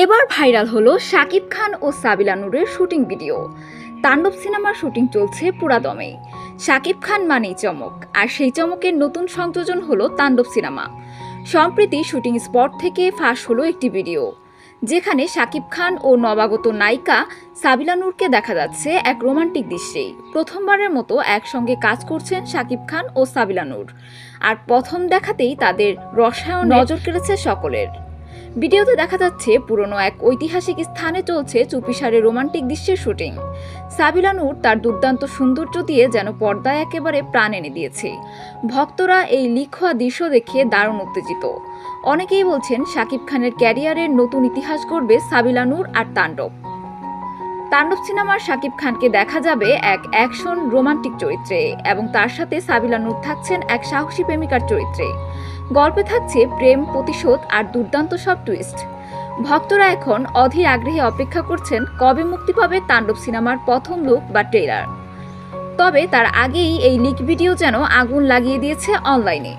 এবার ভাইরাল হলো শাকিব খান ও সাবিলা নূরের শুটিং ভিডিও। তাণ্ডব সিনেমার শুটিং চলছে পুরাদমে। শাকিব খান মানেই চমক আর সেই চমকের নতুন সংযোজন হলো তাণ্ডব সিনেমা। সম্প্রতি শুটিং স্পট থেকে ফাঁস হলো একটি ভিডিও যেখানে শাকিব খান ও নবাগত নায়িকা সাবিলা নূরকে দেখা যাচ্ছে এক রোমান্টিক দৃশ্যেই। প্রথমবারের মতো একসঙ্গে কাজ করছেন শাকিব খান ও সাবিলা নূর আর প্রথম দেখাতেই তাদের রসায়ন নজর কেড়েছে সকলের। ভিডিওতে দেখা যাচ্ছে পুরনো এক ঐতিহাসিক স্থানে চলছে চুপিসারে রোমান্টিক দৃশ্যের শুটিং। সাবিলা নূর তার দুর্দান্ত সৌন্দর্য দিয়ে যেন পর্দায় একেবারে প্রাণ এনে দিয়েছে। ভক্তরা এই লিখোয়া দৃশ্য দেখে দারুণ উত্তেজিত। অনেকেই বলছেন শাকিব খানের ক্যারিয়ারের নতুন ইতিহাস গড়বে সাবিলা নূর আর তাণ্ডব। তাণ্ডব সিনেমার শাকিব খানকে দেখা যাবে এক অ্যাকশন রোমান্টিক চরিত্রে এবং তার সাথে সাবিলা নূর থাকছেন এক সাহসী প্রেমিকার চরিত্রে। গল্পে থাকছে প্রেম, প্রতিশোধ আর দুর্দান্ত সব টুইস্ট ভক্তরা এখন অধীর আগ্রহে অপেক্ষা করছেন কবে মুক্তি পাবে তাণ্ডব সিনেমার প্রথম লুক বা ট্রেলার তবে তার আগেই এই লিক ভিডিও যেন আগুন লাগিয়ে দিয়েছে অনলাইনে